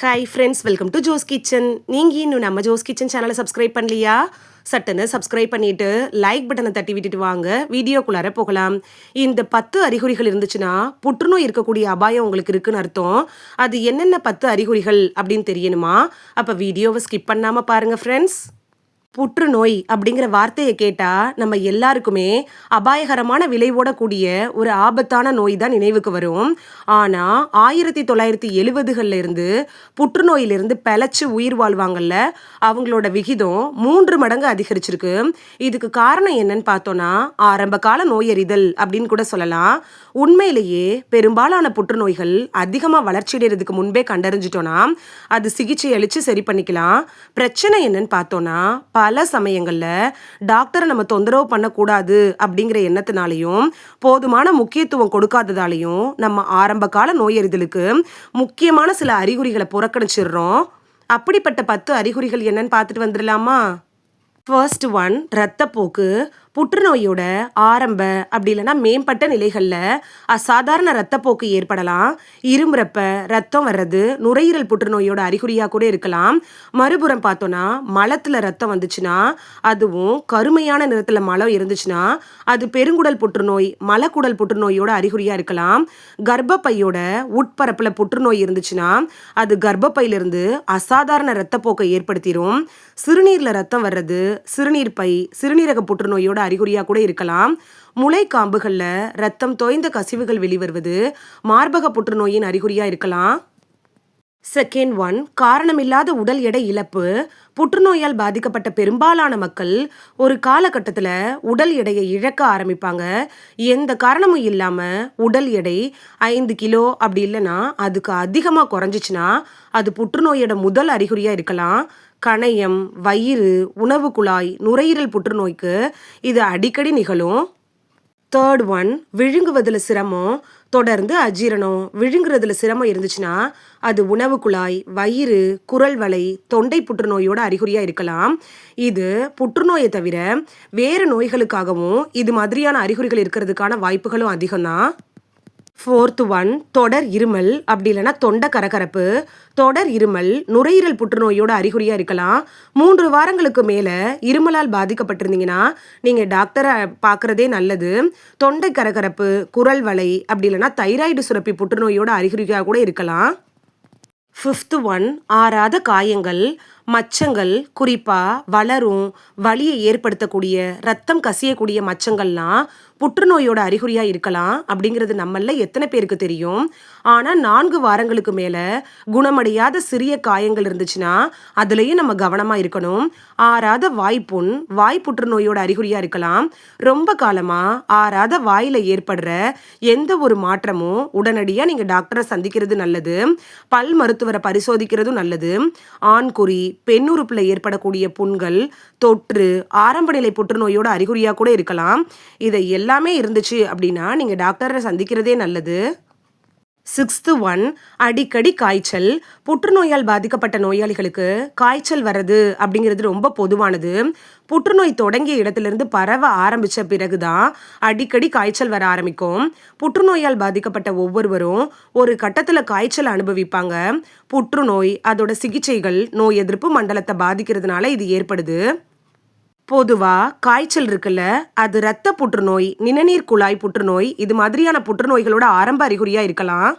Hi friends welcome to Jo's kitchen நீங்கள் இன்னும் நம்ம ஜோஸ் கிச்சன் சேனலை சப்ஸ்கிரைப் பண்ணலையா? சட்டுன்னு சப்ஸ்கிரைப் பண்ணிட்டு லைக் பட்டனை தட்டி விட்டுட்டு வாங்க. வீடியோக்குள்ளார போகலாம். இந்த பத்து அறிகுறிகள் இருந்துச்சுன்னா புற்றுநோய் இருக்கக்கூடிய அபாயம் உங்களுக்கு இருக்குன்னு அர்த்தம். அது என்னென்ன பத்து அறிகுறிகள் அப்படின்னு தெரியணுமா? அப்போ வீடியோவை ஸ்கிப் பண்ணாமல் பாருங்கள் ஃப்ரெண்ட்ஸ் புற்றுநோய் அப்படிங்கிற வார்த்தையை கேட்டா நம்ம எல்லாருக்குமே அபாயகரமான விளைவோட கூடிய ஒரு ஆபத்தான நோய் தான் நினைவுக்கு வரும். ஆனா ஆயிரத்தி தொள்ளாயிரத்தி எழுவதுகள்ல இருந்து புற்றுநோயிலிருந்து பிழைச்சு உயிர் வாழ்வாங்கல்ல அவங்களோட விகிதம் மூன்று மடங்கு அதிகரிச்சிருக்கு. இதுக்கு காரணம் என்னன்னு பார்த்தோம்னா ஆரம்ப கால நோயறிதல் அப்படின்னு கூட சொல்லலாம். உண்மையிலேயே பெரும்பாலான புற்றுநோய்கள் அதிகமாக வளர்ச்சியடைறதுக்கு முன்பே கண்டறிஞ்சிட்டோன்னா அது சிகிச்சை அளித்து சரி பண்ணிக்கலாம். பிரச்சனை என்னன்னு பார்த்தோன்னா பல சமயங்களில் டாக்டரை நம்ம தொந்தரவு பண்ணக்கூடாது அப்படிங்கிற எண்ணத்தினாலையும் போதுமான முக்கியத்துவம் கொடுக்காததாலையும் நம்ம ஆரம்ப கால நோயறிதலுக்கு முக்கியமான சில அறிகுறிகளை புறக்கணிச்சிடுறோம். அப்படிப்பட்ட பத்து அறிகுறிகள் என்னன்னு பார்த்துட்டு வந்துடலாமா? ஃபர்ஸ்ட் ஒன் ரத்தப்போக்கு புற்றுநோயோட ஆரம்ப அப்படி இல்லைன்னா மேம்பட்ட நிலைகளில் அசாதாரண ரத்தப்போக்கு ஏற்படலாம். இரும்புறப்ப ரத்தம் வர்றது நுரையீரல் புற்றுநோயோட அறிகுறியாக கூட இருக்கலாம். மறுபுறம் பார்த்தோன்னா மலத்தில் ரத்தம் வந்துச்சுன்னா அதுவும் கருமையான நிறத்தில் மலம் இருந்துச்சுன்னா அது பெருங்குடல் புற்றுநோய் மலக்குடல் புற்றுநோயோட அறிகுறியாக இருக்கலாம். கர்ப்பப்பையோட உட்பரப்பில் புற்றுநோய் இருந்துச்சுன்னா அது கர்ப்பப்பையிலிருந்து அசாதாரண ரத்தப்போக்கை ஏற்படுத்திடும் சிறுநீரில் ரத்தம் வர்றது சிறுநீர் பை சிறுநீரக புற்றுநோயோட அறிகுறியாக கூட இருக்கலாம். முளைக்காம்புகளில் ரத்தம் தோய்ந்த கசிவுகள் வெளிவருவது மார்பக புற்றுநோயின் அறிகுறியாக இருக்கலாம். செகண்ட் ஒன் காரணமில்லாத உடல் எடை இழப்பு. புற்றுநோயால் பாதிக்கப்பட்ட பெரும்பாலான மக்கள் ஒரு காலகட்டத்தில் உடல் எடையை இழக்க ஆரம்பிப்பாங்க. எந்த காரணமும் இல்லாமல் உடல் எடை ஐந்து கிலோ அப்படி இல்லைன்னா அதுக்கு அதிகமாக குறைஞ்சிச்சுன்னா அது புற்றுநோயோட முதல் அறிகுறியாக இருக்கலாம். கணையம் வயிறு உணவு குழாய் நுரையீரல் புற்றுநோய்க்கு இது அடிக்கடி நிகழும். தேர்ட் ஒன் விழுங்குவதில் சிரமம். தொடர்ந்து அஜீரணம். விழுங்குறதுல சிரமம் இருந்துச்சுன்னா அது உணவு குழாய் வயிறு குரல் வலை தொண்டை புற்றுநோயோட அறிகுறியாக இருக்கலாம். இது புற்றுநோயை தவிர வேறு நோய்களுக்காகவும் இது மாதிரியான அறிகுறிகள் இருக்கிறதுக்கான வாய்ப்புகளும் அதிகம்தான். ஃபோர்த்து ஒன் தொடர் இருமல். அப்படி இல்லைன்னா தொண்டை கரகரப்பு. தொடர் இருமல் நுரையீரல் புற்றுநோயோட அறிகுறியாக இருக்கலாம். மூன்று வாரங்களுக்கு மேலே இருமலால் பாதிக்கப்பட்டிருந்தீங்கன்னா நீங்கள் டாக்டரை பார்க்குறதே நல்லது. தொண்டை கரகரப்பு குரல் வலை அப்படி இல்லைன்னா தைராய்டு சுரப்பி புற்றுநோயோட அறிகுறியாக கூட இருக்கலாம். ஃபிஃப்த்து ஒன் ஆறாத காயங்கள். மச்சங்கள் குறிப்பாக வளரும் வலியை ஏற்படுத்தக்கூடிய ரத்தம் கசியக்கூடிய மச்சங்கள்லாம் புற்றுநோயோட அறிகுறியாக இருக்கலாம் அப்படிங்கிறது நம்மள எத்தனை பேருக்கு தெரியும். ஆனால் நான்கு வாரங்களுக்கு மேலே குணமடையாத சிறிய காயங்கள் இருந்துச்சுன்னா அதுலேயும் நம்ம கவனமாக இருக்கணும். ஆறாத வாய்ப்புண் வாய் புற்றுநோயோட அறிகுறியாக இருக்கலாம். ரொம்ப காலமாக ஆறாத வாயில் ஏற்படுற எந்த ஒரு மாற்றமும் உடனடியாக நீங்கள் டாக்டரை சந்திக்கிறது நல்லது. பல் மருத்துவரை பரிசோதிக்கிறதும் நல்லது. ஆண்குறி பெண் உறுப்பில் ஏற்படக்கூடிய புண்கள் தொற்று ஆரம்ப நிலை புற்றுநோயோட அறிகுறியாக கூட இருக்கலாம். இதை எல்லாமே இருந்துச்சு அப்படின்னா நீங்கள் டாக்டரை சந்திக்கிறதே நல்லது. சிக்ஸ்த்து ஒன் அடிக்கடி காய்ச்சல் புற்றுநோயால் பாதிக்கப்பட்ட நோயாளிகளுக்கு காய்ச்சல் வர்றது அப்படிங்கிறது ரொம்ப பொதுவானது. புற்றுநோய் தொடங்கிய இடத்துலேருந்து பரவ ஆரம்பித்த பிறகு தான் அடிக்கடி காய்ச்சல் வர ஆரம்பிக்கும். புற்றுநோயால் பாதிக்கப்பட்ட ஒவ்வொருவரும் ஒரு கட்டத்தில் காய்ச்சல் அனுபவிப்பாங்க. புற்றுநோய் அதோட சிகிச்சைகள் நோய் எதிர்ப்பு மண்டலத்தை பாதிக்கிறதுனால இது ஏற்படுது. பொதுவாக காய்ச்சல் இருக்குல்ல அது இரத்த புற்றுநோய் நிணநீர் குழாய் புற்றுநோய் இது மாதிரியான புற்றுநோய்களோட ஆரம்ப அறிகுறியாக இருக்கலாம்.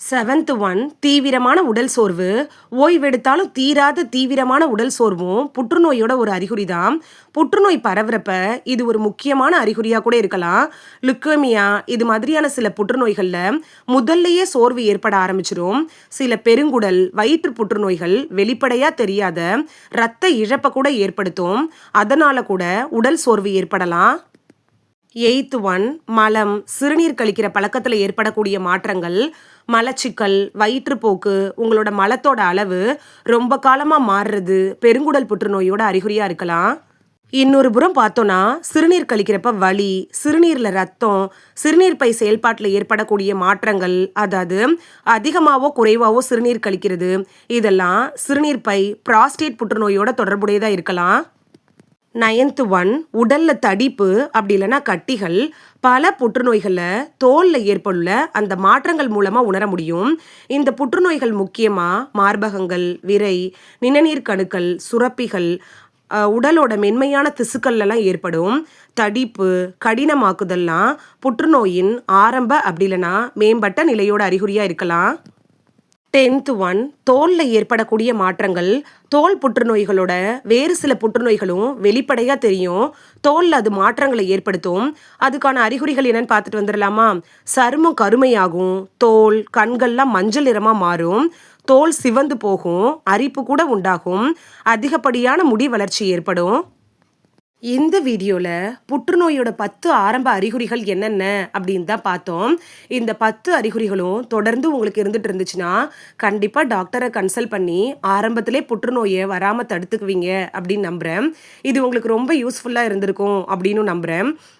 செவன்த் ஒன் தீவிரமான உடல் சோர்வு. ஓய்வெடுத்தாலும் தீராத தீவிரமான உடல் சோர்வும் புற்றுநோயோட ஒரு அறிகுறி தான் புற்றுநோய் பரவுறப்ப இது ஒரு முக்கியமான அறிகுறியாக கூட இருக்கலாம். லுக்கோமியா இது மாதிரியான சில புற்றுநோய்களில் முதல்லையே சோர்வு ஏற்பட ஆரம்பிச்சிரும். சில பெருங்குடல் வயிற்று புற்றுநோய்கள் வெளிப்படையாக தெரியாத இரத்த இழப்பை கூட ஏற்படுத்தும். அதனால கூட உடல் சோர்வு ஏற்படலாம். எயித் ஒன் மலம் சிறுநீர் கழிக்கிற பழக்கத்தில் ஏற்படக்கூடிய மாற்றங்கள் மலச்சிக்கல் வயிற்றுப்போக்கு உங்களோட மலத்தோட அளவு ரொம்ப காலமாக மாறுறது பெருங்குடல் புற்றுநோயோட அறிகுறியாக இருக்கலாம். இன்னொரு புறம் பார்த்தோன்னா சிறுநீர் கழிக்கிறப்ப வலி சிறுநீரில் ரத்தம் சிறுநீர் பை செயல்பாட்டில் ஏற்படக்கூடிய மாற்றங்கள் அதாவது அதிகமாகவோ குறைவாகவோ சிறுநீர் கழிக்கிறது இதெல்லாம் சிறுநீர் பை ப்ராஸ்டேட் புற்றுநோயோட தொடர்புடையதாக இருக்கலாம். நயன்த்து ஒன் உடல்ல தடிப்பு அப்படி இல்லைன்னா கட்டிகள் பல புற்றுநோய்களில் தோலில் ஏற்படுள்ள அந்த மாற்றங்கள் மூலமாக உணர முடியும். இந்த புற்றுநோய்கள் முக்கியமாக மார்பகங்கள் விரை நிணநீர் கணுக்கள் சுரப்பிகள் உடலோட மென்மையான திசுக்கள்லாம் ஏற்படும். தடிப்பு கடினமாக்குதல்லாம் புற்றுநோயின் ஆரம்ப அப்படி இல்லைன்னா மேம்பட்ட நிலையோட அறிகுறியாக இருக்கலாம். டென்த் ஒன் தோலில் ஏற்படக்கூடிய மாற்றங்கள் தோல் புற்றுநோய்களோட வேறு சில புற்றுநோய்களும் வெளிப்படையாக தெரியும். தோலில் அது மாற்றங்களை ஏற்படுத்தும். அதுக்கான அறிகுறிகள் என்னன்னு பார்த்துட்டு வந்துடலாமா சருமம் கருமையாகும் தோல் கண்கள்லாம் மஞ்சள் நிறமாக மாறும் தோல் சிவந்து போகும் அரிப்பு கூட உண்டாகும் அதிகப்படியான முடி வளர்ச்சி ஏற்படும். இந்த வீடியோவில் புற்றுநோயோட பத்து ஆரம்ப அறிகுறிகள் என்னென்ன அப்படின்னு தான் பார்த்தோம். இந்த பத்து அறிகுறிகளும் தொடர்ந்து உங்களுக்கு இருந்துட்டு இருந்துச்சுன்னா கண்டிப்பாக டாக்டரை கன்சல்ட் பண்ணி ஆரம்பத்திலே புற்றுநோயை வராமல் தடுத்துக்குவீங்க அப்படின்னு நம்புகிறேன் இது உங்களுக்கு ரொம்ப யூஸ்ஃபுல்லாக இருந்திருக்கும் அப்படின்னு நம்புகிறேன்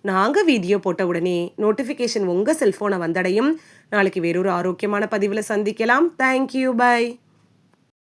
நாங்கள் வீடியோ போட்ட உடனே நோட்டிஃபிகேஷன் உங்கள் செல்ஃபோனை வந்தடையும். நாளைக்கு வேறொரு ஆரோக்கியமான பதிவில் சந்திக்கலாம். Thank you bye